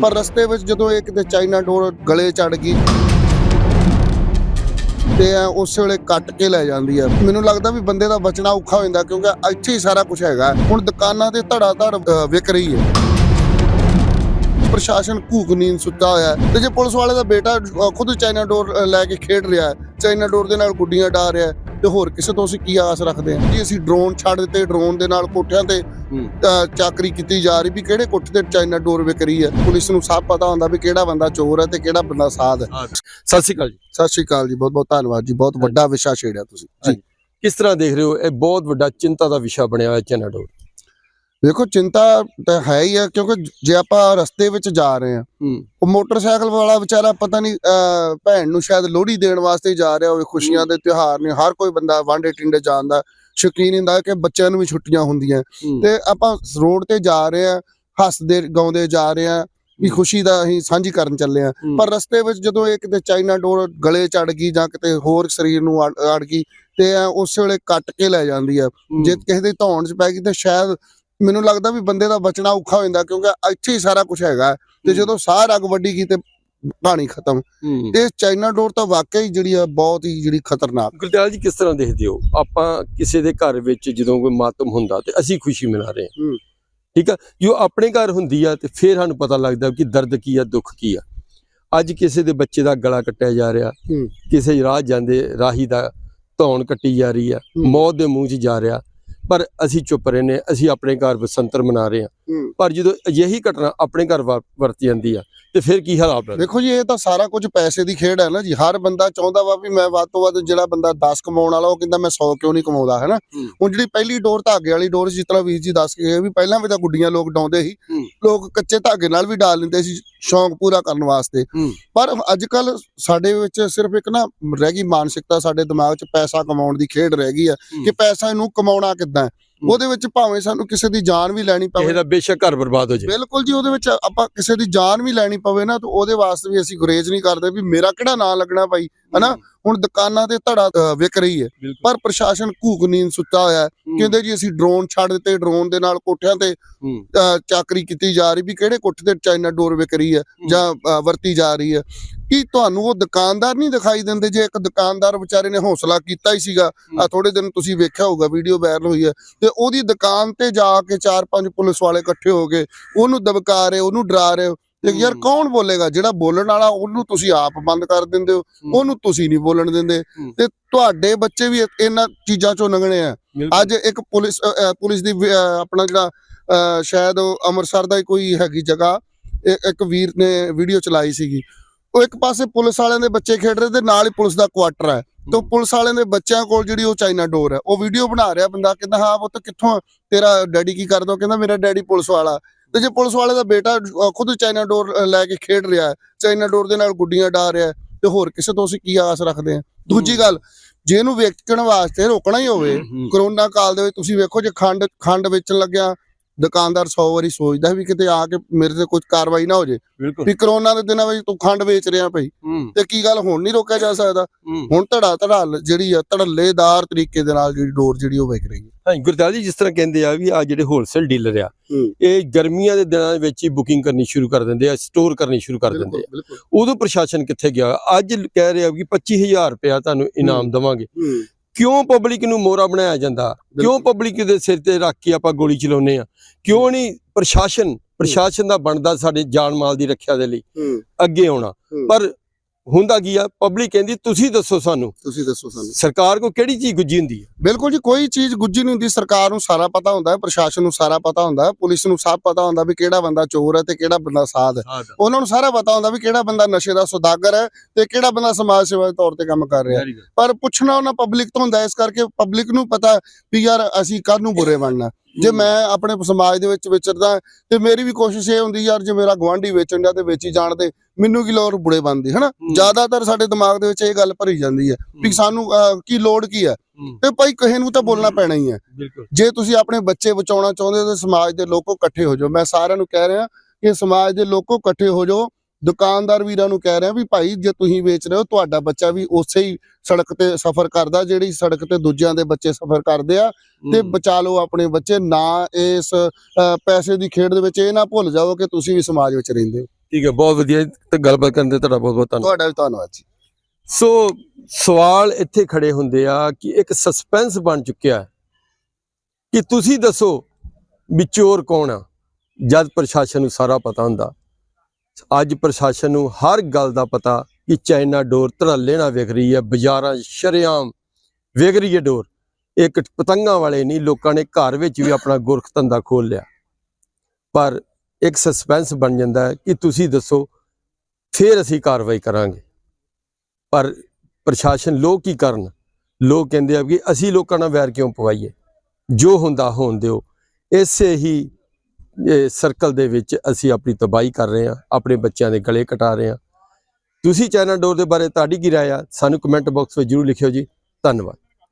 ਪਰ ਰਸਤੇ ਵਿੱਚ ਜਦੋਂ ਇਹ ਕਿਤੇ ਚਾਈਨਾ ਡੋਰ ਗਲੇ ਚੜ ਗਈ ਤੇ ਉਸ ਵੇਲੇ ਕੱਟ ਕੇ ਲੈ ਜਾਂਦੀ ਆ। ਮੈਨੂੰ ਲੱਗਦਾ ਵੀ ਬੰਦੇ ਦਾ ਬਚਣਾ ਔਖਾ ਹੋ ਜਾਂਦਾ ਕਿਉਂਕਿ ਇੱਥੇ ਹੀ ਸਾਰਾ ਕੁਝ ਹੈਗਾ। ਹੁਣ ਦੁਕਾਨਾਂ ਤੇ ਧੜਾ ਧੜ ਵਿਕ ਰਹੀ ਹੈ। ਪ੍ਰਸ਼ਾਸਨ ਘੂਕ ਨੀਂਦ ਸੁੱਤਾ ਹੋਇਆ ਤੇ ਜੇ ਪੁਲਿਸ ਵਾਲੇ ਦਾ ਬੇਟਾ ਖੁਦ ਚਾਈਨਾ ਡੋਰ ਲੈ ਕੇ ਖੇਡ ਰਿਹਾ ਚਾਈਨਾ ਡੋਰ ਦੇ ਨਾਲ ਗੁੱਡੀਆਂ ਡਾ ਰਿਹਾ ਤੇ ਹੋਰ ਕਿਸੇ ਤੋਂ ਅਸੀਂ ਕੀ ਆਸ ਰੱਖਦੇ ਹਾਂ? ਜੀ ਅਸੀਂ ਡਰੋਨ ਛੱਡ ਦਿੱਤੇ ਡਰੋਨ ਦੇ ਨਾਲ ਕੋਠਿਆਂ ਤੇ ਚਾਕਰੀ ਕੀਤੀ ਜਾ ਰਹੀ ਵੀ ਕਿਹੜੇ ਕੋਠੇ ਤੇ ਚਾਈਨਾ ਡੋਰ ਵਿਕ ਰਹੀ ਹੈ? ਪੁਲਿਸ ਨੂੰ ਸਭ ਪਤਾ ਹੁੰਦਾ ਵੀ ਕਿਹੜਾ ਬੰਦਾ ਚੋਰ ਹੈ ਤੇ ਕਿਹੜਾ ਬੰਦਾ ਸਾਧ ਹੈ। ਸਤਿ ਸ਼੍ਰੀ ਅਕਾਲ ਜੀ। ਸਤਿ ਸ਼੍ਰੀ ਅਕਾਲ ਜੀ ਬਹੁਤ ਬਹੁਤ ਧੰਨਵਾਦ ਜੀ ਬਹੁਤ ਵੱਡਾ ਵਿਸ਼ਾ ਛੇੜਿਆ ਤੁਸੀਂ। ਜੀ। ਕਿਸ ਤਰ੍ਹਾਂ ਦੇਖ ਰਹੇ ਹੋ? ਇਹ ਬਹੁਤ ਵੱਡਾ ਚਿੰਤਾ ਦਾ ਵਿਸ਼ਾ ਬਣਿਆ ਹੋਇਆ ਚੈਨਾ ਡੋਰ ਦੇਖੋ ਚਿੰਤਾ ਤਾਂ ਹੈ ਹੀ ਹੈ ਕਿਉਂਕਿ ਜੇ ਆਪਾਂ ਰਸਤੇ ਵਿੱਚ ਜਾ ਰਹੇ ਹੂੰ ਉਹ ਮੋਟਰਸਾਈਕਲ ਵਾਲਾ ਵਿਚਾਰਾ ਪਤਾ ਨਹੀਂ ਭੈਣ ਨੂੰ ਸ਼ਾਇਦ ਲੋਹੜੀ ਦੇਣ ਵਾਸਤੇ ਜਾ ਰਿਹਾ ਹੋਵੇ ਖੁਸ਼ੀਆਂ ਦੇ ਤਿਉਹਾਰ ਨੇ ਹਰ ਕੋਈ ਬੰਦਾ ਵਾਂਡੇ ਟਿੰਡੇ ਜਾਣ ਦਾ ਸ਼ੌਕੀਨ ਹੁੰਦਾ ਕਿ ਬੱਚਿਆਂ ਨੂੰ ਵੀ ਛੁੱਟੀਆਂ ਹੁੰਦੀਆਂ। ਤੇ ਆਪਾਂ ਰੋਡ ਤੇ ਜਾ ਰਹੇ ਆ ਹੱਸਦੇ ਗਾਉਂਦੇ ਜਾ ਰਹੇ ਆ ਵੀ। ਖੁਸ਼ੀ ਦਾ ਅਸੀਂ ਸਾਂਝੀ ਕਰਨ ਚੱਲੇ ਆ ਪਰ ਰਸਤੇ ਵਿੱਚ ਜਦੋਂ ਇਹ ਕਿਤੇ ਚਾਈਨਾ ਡੋਰ ਗਲੇ ਚੜ ਗਈ ਜਾਂ ਕਿਤੇ ਹੋਰ ਸਰੀਰ ਨੂੰ ਅੜ ਗਈ ਤੇ ਉਸ ਵੇਲੇ ਕੱਟ ਕੇ ਲੈ ਜਾਂਦੀ ਆ। ਜੇ ਕਿਸੇ ਦੇ ਧੌਣ 'ਚ ਪੈ ਗਈ ਤੇ ਸ਼ਾਇਦ ਮੈਨੂੰ ਲੱਗਦਾ ਵੀ ਬੰਦੇ ਦਾ ਬਚਣਾ ਔਖਾ ਹੋ ਜਾਂਦਾ ਕਿਉਂਕਿ ਇੱਥੇ ਹੀ ਸਾਰਾ ਕੁਝ ਹੈਗਾ ਤੇ ਜਦੋਂ ਸਾਹ ਰਗ ਵੱਡੀ ਗਈ ਤੇ ਕਹਾਣੀ ਖਤਮ। ਇਹ ਚਾਈਨਾ ਡੋਰ ਤਾਂ ਵਾਕਈ ਜਿਹੜੀ ਆ ਬਹੁਤ ਹੀ ਜਿਹੜੀ ਖਤਰਨਾਕ। ਗੁਰਦਿਆਲ ਜੀ ਕਿਸ ਤਰ੍ਹਾਂ ਦੇਖਦੇ ਹੋ? ਆਪਾਂ ਕਿਸੇ ਦੇ ਘਰ ਵਿੱਚ ਜਦੋਂ ਕੋਈ ਮਾਤਮ ਹੁੰਦਾ ਤੇ ਅਸੀਂ ਖੁਸ਼ੀ ਮਨਾ ਰਹੇ ਹਾਂ। ਠੀਕ ਆ? ਜੋ ਆਪਣੇ ਘਰ ਹੁੰਦੀ ਆ ਤੇ ਫਿਰ ਸਾਨੂੰ ਪਤਾ ਲੱਗਦਾ ਕਿ ਦਰਦ ਕੀ ਆ ਦੁੱਖ ਕੀ ਆ। ਅੱਜ ਕਿਸੇ ਦੇ ਬੱਚੇ ਦਾ ਗਲਾ ਕੱਟਿਆ ਜਾ ਰਿਹਾ। ਕਿਸੇ ਰਾਹ ਜਾਂਦੇ ਰਾਹੀ ਦਾ ਧੌਣ ਕੱਟੀ ਜਾ ਰਹੀ ਆ। ਮੌਤ ਦੇ ਮੂੰਹ 'ਚ ਜਾ ਰਿਹਾ। ਪਰ ਅਸੀਂ ਚੁੱਪ ਰਹੇ ਨੇ ਅਸੀਂ ਆਪਣੇ ਘਰ ਬਸੰਤਰ ਮਨਾ ਰਹੇ ਹਾਂ। ਪਰ ਜਦੋਂ ਅਜਿਹੀ ਘਟਨਾ ਆਪਣੇ ਘਰ ਵਰਤੀ ਜਾਂਦੀ ਆ ਤੇ ਫਿਰ ਕੀ ਹਾਲਾਤ ਨੇ ਦੇਖੋ ਜੀ ਇਹ ਤਾਂ ਸਾਰਾ ਕੁਝ ਪੈਸੇ ਦੀ ਖੇਡ ਹੈ ਨਾ ਜੀ ਹਰ ਬੰਦਾ ਚਾਹੁੰਦਾ ਵਾ ਵੀ ਮੈਂ ਵੱਧ ਤੋਂ ਵੱਧ ਜਿਹੜਾ ਬੰਦਾ 10 ਕਮਾਉਣ ਵਾਲਾ ਉਹ ਕਹਿੰਦਾ ਮੈਂ 100 ਕਿਉਂ ਨਹੀਂ ਕਮਾਉਂਦਾ ਹੈ ਨਾ ਹੂੰ। ਹੁਣ ਜਿਹੜੀ ਪਹਿਲੀ ਡੋਰ ਧਾਗੇ ਵਾਲੀ ਡੋਰ ਜਿਸ ਤਰ੍ਹਾਂ ਵੀਰ ਜੀ ਦੱਸ ਕੇ ਵੀ ਪਹਿਲਾਂ ਵੀ ਤਾਂ ਗੁੱਡੀਆਂ ਲੋਕ ਡਾਉਂਦੇ ਸੀ ਹੂੰ। ਲੋਕ ਕੱਚੇ ਧਾਗੇ ਨਾਲ ਵੀ ਡਾਲ ਲੈਂਦੇ ਸੀ ਸ਼ੌਂਕ ਪੂਰਾ ਕਰਨ ਵਾਸਤੇ ਹੂੰ। ਪਰ ਅੱਜ ਕੱਲ ਸਾਡੇ ਵਿੱਚ ਸਿਰਫ ਇੱਕ ਨਾ ਰਹਿ ਗਈ ਮਾਨਸਿਕਤਾ ਸਾਡੇ ਦਿਮਾਗ 'ਚ ਪੈਸਾ ਕਮਾਉਣ ਦੀ ਖੇਡ ਰਹਿ ਗਈ ਆ ਹੂੰ। ਕਿ ਪੈਸਾ ਨੂੰ ਕਮਾਉਣਾ ਕਿੱਦਾਂ ਹੈ। ਉਹਦੇ ਵਿੱਚ ਭਾਵੇਂ ਸਾਨੂੰ ਕਿਸੇ ਦੀ ਜਾਨ ਵੀ ਲੈਣੀ ਪਵੇ। ਦਾ ਬੇਸ਼ੱਕ ਘਰ ਬਰਬਾਦ ਹੋ ਜਾਏ ਬਿਲਕੁਲ ਜੀ ਉਹਦੇ ਵਿੱਚ ਆਪਾਂ ਕਿਸੇ ਦੀ ਜਾਨ ਵੀ ਲੈਣੀ ਪਵੇ ਨਾ ਤਾਂ ਉਹਦੇ ਵਾਸਤੇ ਵੀ ਅਸੀਂ ਗੁਰੇਜ਼ ਨਹੀਂ ਕਰਦੇ ਵੀ ਮੇਰਾ ਕਿਹੜਾ ਨਾਂ ਲੱਗਣਾ ਭਾਈ ਹਨਾ? ਹੁਣ ਦੁਕਾਨਾਂ ਤੇ ਧੜਾ ਵਿਕ ਰਹੀ ਹੈ। ਪਰ ਪ੍ਰਸ਼ਾਸਨ ਘੂਕ ਨੀਂਦ ਸੁੱਤਾ ਹੋਇਆ ਕਹਿੰਦੇ ਜੀ ਅਸੀਂ ਡਰੋਨ ਛੱਡ ਦਿੱਤੇ ਡਰੋਨ ਦੇ ਨਾਲ ਕੋਠਿਆਂ ਤੇ ਚਾਕਰੀ ਕੀਤੀ ਜਾ ਰਹੀ ਵੀ ਕਿਹੜੇ ਕੋਠੇ ਤੇ ਚਾਈਨਾ ਡੋਰ ਵਿਕ ਰਹੀ ਹੈ ਜਾਂ ਵਰਤੀ ਜਾ ਰਹੀ ਹੈ। ਕੀ ਤੁਹਾਨੂੰ ਉਹ ਦੁਕਾਨਦਾਰ ਨਹੀਂ ਦਿਖਾਈ ਦਿੰਦੇ? ਜੇ ਇੱਕ ਦੁਕਾਨਦਾਰ ਵਿਚਾਰੇ ਨੇ ਹੌਸਲਾ ਕੀਤਾ ਹੀ ਸੀਗਾ ਆ ਥੋੜੇ ਦਿਨ ਤੁਸੀਂ ਵੇਖਿਆ ਹੋਊਗਾ ਵੀਡੀਓ ਵਾਇਰਲ ਹੋਈ ਹੈ। ਤੇ ਉਹਦੀ ਦੁਕਾਨ ਤੇ ਜਾ ਕੇ ਚਾਰ ਪੰਜ ਪੁਲਿਸ ਵਾਲੇ ਇਕੱਠੇ ਹੋ ਗਏ। ਉਹਨੂੰ ਦਬਕਾ ਰਹੇ ਉਹਨੂੰ ਡਰਾ ਰਹੇ ਤੇ ਯਾਰ। ਕੌਣ ਬੋਲੇਗਾ ਜਿਹੜਾ ਬੋਲਣ ਵਾਲਾ ਉਹਨੂੰ ਤੁਸੀਂ ਆਪ ਬੰਦ ਕਰ ਦਿੰਦੇ ਹੋ। ਉਹਨੂੰ ਤੁਸੀਂ ਨਹੀਂ ਬੋਲਣ ਦਿੰਦੇ। ਤੇ ਤੁਹਾਡੇ ਬੱਚੇ ਵੀ ਇਹਨਾਂ ਚੀਜ਼ਾਂ ਚੋਂ ਲੰਘਣੇ ਆ। ਅੱਜ ਇੱਕ ਪੁਲਿਸ ਪੁਲਿਸ ਦੀ ਆਪਣਾ ਜਿਹੜਾ ਸ਼ਾਇਦ ਅੰਮ੍ਰਿਤਸਰ ਦਾ ਹੀ ਕੋਈ ਹੈਗੀ ਜਗ੍ਹਾ ਇੱਕ ਵੀਰ ਨੇ ਵੀਡੀਓ ਚਲਾਈ ਸੀਗੀ ਉਹ ਇੱਕ ਪਾਸੇ ਪੁਲਿਸ ਵਾਲਿਆਂ ਦੇ ਬੱਚੇ ਖੇਡ ਰਹੇ ਤੇ ਨਾਲ ਹੀ ਪੁਲਿਸ ਦਾ ਕੁਆਟਰ ਹੈ। ਤੇ ਪੁਲਿਸ ਵਾਲਿਆਂ ਦੇ ਬੱਚਿਆਂ ਕੋਲ ਜਿਹੜੀ ਉਹ ਚਾਈਨਾ ਡੋਰ ਹੈ ਉਹ ਵੀਡੀਓ ਬਣਾ ਰਿਹਾ ਬੰਦਾ ਕਹਿੰਦਾ ਹਾਂ ਉਹ ਤਾਂ ਕਿੱਥੋਂ? ਤੇਰਾ ਡੈਡੀ ਕੀ ਕਰਦਾ? ਕਹਿੰਦਾ ਮੇਰਾ ਡੈਡੀ ਪੁਲਿਸ ਵਾਲਾ। ਤੇ ਜੇ ਪੁਲਿਸ ਵਾਲੇ ਦਾ ਬੇਟਾ ਖੁਦ ਚਾਈਨਾ ਡੋਰ ਲੈ ਕੇ ਖੇਡ ਰਿਹਾ ਹੈ ਚਾਈਨਾ ਡੋਰ ਦੇ ਨਾਲ ਗੁੱਡੀਆਂ ਡਾ ਰਿਹਾ ਤੇ ਹੋਰ ਕਿਸੇ ਤੋਂ ਅਸੀਂ ਕੀ ਆਸ ਰੱਖਦੇ ਹਾਂ? ਦੂਜੀ ਗੱਲ ਜੇ ਇਹਨੂੰ ਵੇਚਣ ਵਾਸਤੇ ਰੋਕਣਾ ਹੀ ਹੋਵੇ। ਕਰੋਨਾ ਕਾਲ ਦੇ ਵਿੱਚ ਤੁਸੀਂ ਵੇਖੋ ਜੇ ਖੰਡ ਖੰਡ ਵੇਚਣ ਲੱਗਿਆ ਦੁਕਾਨਦਾਰ 100 ਵਾਰੀ ਸੋਚਦਾ ਵੀ ਕਿਤੇ ਆ ਕੇ ਮੇਰੇ ਤੇ ਕੋਈ ਕਾਰਵਾਈ ਨਾ ਹੋ ਜੇ। ਵੀ ਕਰੋਨਾ ਦੇ ਦਿਨਾਂ ਵਿੱਚ ਤੂੰ ਖੰਡ ਵੇਚ ਰਿਹਾ ਭਈ। ਤੇ ਕੀ ਗੱਲ ਹੁਣ ਨਹੀਂ ਰੋਕਿਆ ਜਾ ਸਕਦਾ? ਹੁਣ ਧੜਾ ਧੜਾਲ ਜਿਹੜੀ ਆ ਧੜੱਲੇਦਾਰ ਤਰੀਕੇ ਦੇ ਨਾਲ ਜਿਹੜੀ ਡੋਰ ਜਿਹੜੀ ਉਹ ਵਿਕ ਰਹੀ ਹੈ। ਹਾਂ ਗੁਰਦਾਲ ਜੀ ਜਿਸ ਤਰ੍ਹਾਂ ਕਹਿੰਦੇ ਆ ਵੀ ਆ ਜਿਹੜੇ ਹੋਲਸੇਲ ਡੀਲਰ ਆ। ਇਹ ਗਰਮੀਆਂ ਦੇ ਦਿਨਾਂ ਵਿੱਚ ਹੀ ਬੁਕਿੰਗ ਕਰਨੀ ਸ਼ੁਰੂ ਕਰ ਦਿੰਦੇ ਆ ਸਟੋਰ ਕਰਨੀ ਸ਼ੁਰੂ ਕਰ ਦਿੰਦੇ ਆ। ਉਦੋਂ ਪ੍ਰਸ਼ਾਸਨ ਕਿੱਥੇ ਗਿਆ? ਅੱਜ ਕਹਿ ਰਿਹਾ ਕਿ 25000 ਰੁਪਇਆ ਤੁਹਾਨੂੰ ਇਨਾਮ ਦੇਵਾਂਗੇ। ਕਿਉਂ ਪਬਲਿਕ ਨੂੰ ਮੋਰਾ ਬਣਾਇਆ ਜਾਂਦਾ? ਕਿਉਂ ਪਬਲਿਕ ਦੇ ਸਿਰ ਤੇ ਰੱਖ ਕੇ ਆਪਾਂ ਗੋਲੀ ਚਲਾਉਂਦੇ ਆ ਕਿਉਂ ਨਹੀਂ ਪ੍ਰਸ਼ਾਸਨ ਪ੍ਰਸ਼ਾਸਨ ਦਾ ਬਣਦਾ ਸਾਡੇ ਜਾਨ ਮਾਲ ਦੀ ਰੱਖਿਆ ਦੇ ਲਈ ਅੱਗੇ ਆਉਣਾ। ਪਰ ਹੁੰਦਾ ਕੀ ਆ? ਪਬਲਿਕ ਕਹਿੰਦੀ ਤੁਸੀਂ ਦੱਸੋ ਸਾਨੂੰ। ਤੁਸੀਂ ਦੱਸੋ ਸਾਨੂੰ। ਸਰਕਾਰ ਕੋ ਕਿਹੜੀ ਚੀਜ਼ ਗੁੱਜੀ ਹੁੰਦੀ ਹੈ ਬਿਲਕੁਲ ਜੀ ਕੋਈ ਚੀਜ਼ ਗੁੱਜੀ ਨਹੀਂ ਹੁੰਦੀ। ਸਰਕਾਰ ਨੂੰ ਸਾਰਾ ਪਤਾ ਹੁੰਦਾ ਹੈ ਪ੍ਰਸ਼ਾਸਨ ਨੂੰ ਸਾਰਾ ਪਤਾ ਹੁੰਦਾ ਹੈ ਪੁਲਿਸ ਨੂੰ ਸਭ ਪਤਾ ਹੁੰਦਾ ਵੀ ਕਿਹੜਾ ਬੰਦਾ ਚੋਰ ਹੈ ਤੇ ਕਿਹੜਾ ਬੰਦਾ ਸਾਧ ਹੈ। ਉਹਨਾਂ ਨੂੰ ਸਾਰਾ ਪਤਾ ਹੁੰਦਾ ਵੀ ਕਿਹੜਾ ਬੰਦਾ ਨਸ਼ੇ ਦਾ ਸੌਦਾਗਰ ਹੈ ਤੇ ਕਿਹੜਾ ਬੰਦਾ ਸਮਾਜ ਸੇਵਾ ਦੇ ਤੌਰ ਤੇ ਕੰਮ ਕਰ ਰਿਹਾ ਪਰ ਪੁੱਛਣਾ ਉਹਨਾਂ ਪਬਲਿਕ ਤੋਂ ਹੁੰਦਾ ਇਸ ਕਰਕੇ ਪਬਲਿਕ ਨੂੰ ਪਤਾ ਵੀ ਯਾਰ ਅਸੀਂ ਕਾਹਨੂੰ ਬੁਰੇ ਬਣਨਾ ਜੇ ਮੈਂ ਆਪਣੇ ਸਮਾਜ ਦੇ ਵਿੱਚ ਵਿਚਰਦਾ ਤੇ ਮੇਰੀ ਵੀ ਕੋਸ਼ਿਸ਼ ਇਹ ਹੁੰਦੀ ਯਾਰ ਜੇ ਮੇਰਾ ਗਵਾਂਢੀ ਵੇਚਣ ਦਾ ਤੇ ਵੇਚੀ ਜਾਣ ਤੇ ਮੈਨੂੰ ਕੀ ਲੋੜ ਬੁਰੇ ਬਣਦੀ ਹਨਾ। ਜ਼ਿਆਦਾਤਰ ਸਾਡੇ ਦਿਮਾਗ ਦੇ ਵਿੱਚ ਇਹ ਗੱਲ ਭਰੀ ਜਾਂਦੀ ਹੈ ਵੀ ਸਾਨੂੰ ਕੀ ਲੋੜ ਕੀ ਹੈ? ਤੇ ਭਾਈ ਕਿਸੇ ਨੂੰ ਤਾਂ ਬੋਲਣਾ ਪੈਣਾ ਹੀ ਹੈ। ਜੇ ਤੁਸੀਂ ਆਪਣੇ ਬੱਚੇ ਬਚਾਉਣਾ ਚਾਹੁੰਦੇ ਹੋ ਤਾਂ ਸਮਾਜ ਦੇ ਲੋਕੋ ਇਕੱਠੇ ਹੋ ਜਾਓ। ਮੈਂ ਸਾਰਿਆਂ ਨੂੰ ਕਹਿ ਰਿਹਾ ਕਿ ਸਮਾਜ ਦੇ ਲੋਕੋ ਇਕੱਠੇ ਹੋ ਜਾਓ। ਦੁਕਾਨਦਾਰ ਵੀਰਾਂ ਨੂੰ ਕਹਿ ਰਿਹਾ ਵੀ ਭਾਈ ਜੇ ਤੁਸੀਂ ਵੇਚ ਰਹੇ ਹੋ ਤੁਹਾਡਾ ਬੱਚਾ ਵੀ ਉਸੇ ਹੀ ਸੜਕ ਤੇ ਸਫ਼ਰ ਕਰਦਾ ਜਿਹੜੀ ਸੜਕ ਤੇ ਦੂਜਿਆਂ ਦੇ ਬੱਚੇ ਸਫ਼ਰ ਕਰਦੇ ਆ ਤੇ ਬਚਾ ਲਓ ਆਪਣੇ ਬੱਚੇ ਨਾ ਇਸ ਪੈਸੇ ਦੀ ਖੇਡ ਦੇ ਵਿੱਚ ਇਹ ਨਾ ਭੁੱਲ ਜਾਓ ਕਿ ਤੁਸੀਂ ਵੀ ਸਮਾਜ ਵਿੱਚ ਰਹਿੰਦੇ ਹੋ। ਠੀਕ ਹੈ ਬਹੁਤ ਵਧੀਆ ਤੇ ਗੱਲਬਾਤ ਕਰਨ ਦੇ ਤੁਹਾਡਾ ਬਹੁਤ ਬਹੁਤ ਧੰਨਵਾਦ। ਤੁਹਾਡਾ ਵੀ ਧੰਨਵਾਦ ਜੀ। ਸੋ ਸਵਾਲ ਇੱਥੇ ਖੜੇ ਹੁੰਦੇ ਆ ਕਿ ਇੱਕ ਸਸਪੈਂਸ ਬਣ ਚੁੱਕਿਆ ਹੈ ਕਿ ਤੁਸੀਂ ਦੱਸੋ ਵੀ ਚੋਰ ਕੌਣ ਆ ਜਦ ਪ੍ਰਸ਼ਾਸਨ ਨੂੰ ਸਾਰਾ ਪਤਾ ਹੁੰਦਾ। ਅੱਜ ਪ੍ਰਸ਼ਾਸਨ ਨੂੰ ਹਰ ਗੱਲ ਦਾ ਪਤਾ ਕਿ ਚਾਈਨਾ ਡੋਰ ਧੜੱਲੇ ਨਾਲ ਵਿਕ ਰਹੀ ਹੈ, ਬਾਜ਼ਾਰਾਂ 'ਚ ਸ਼ਰੇਆਮ ਵਿਕ ਰਹੀ ਹੈ ਡੋਰ। ਇੱਕ ਪਤੰਗਾਂ ਵਾਲੇ ਨਹੀਂ, ਲੋਕਾਂ ਨੇ ਘਰ ਵਿੱਚ ਵੀ ਆਪਣਾ ਗੁਰਖ ਧੰਦਾ ਖੋਲ ਲਿਆ। ਪਰ ਇੱਕ ਸਸਪੈਂਸ ਬਣ ਜਾਂਦਾ ਹੈ ਕਿ ਤੁਸੀਂ ਦੱਸੋ, ਫਿਰ ਅਸੀਂ ਕਾਰਵਾਈ ਕਰਾਂਗੇ। ਪਰ ਪ੍ਰਸ਼ਾਸਨ ਲੋਕ ਕੀ ਕਰਨ? ਲੋਕ ਕਹਿੰਦੇ ਆ ਕਿ ਅਸੀਂ ਲੋਕਾਂ ਨਾਲ ਵੈਰ ਕਿਉਂ ਪਵਾਈਏ? ਜੋ ਹੁੰਦਾ ਹੋਣ ਦਿਓ। ਇਸੇ ਹੀ ਸਰਕਲ ਦੇ ਵਿੱਚ ਅਸੀਂ ਆਪਣੀ ਤਬਾਹੀ ਕਰ ਰਹੇ ਹਾਂ, ਆਪਣੇ ਬੱਚਿਆਂ ਦੇ ਗਲੇ ਕਟਾ ਰਹੇ ਹਾਂ। ਤੁਸੀਂ ਚਾਈਨਾ ਡੋਰ ਦੇ ਬਾਰੇ ਤੁਹਾਡੀ ਕੀ ਰਾਏ ਆ? ਸਾਨੂੰ ਕਮੈਂਟ ਬਾਕਸ ਵਿੱਚ ਜਰੂਰ ਲਿਖਿਓ ਜੀ। ਧੰਨਵਾਦ।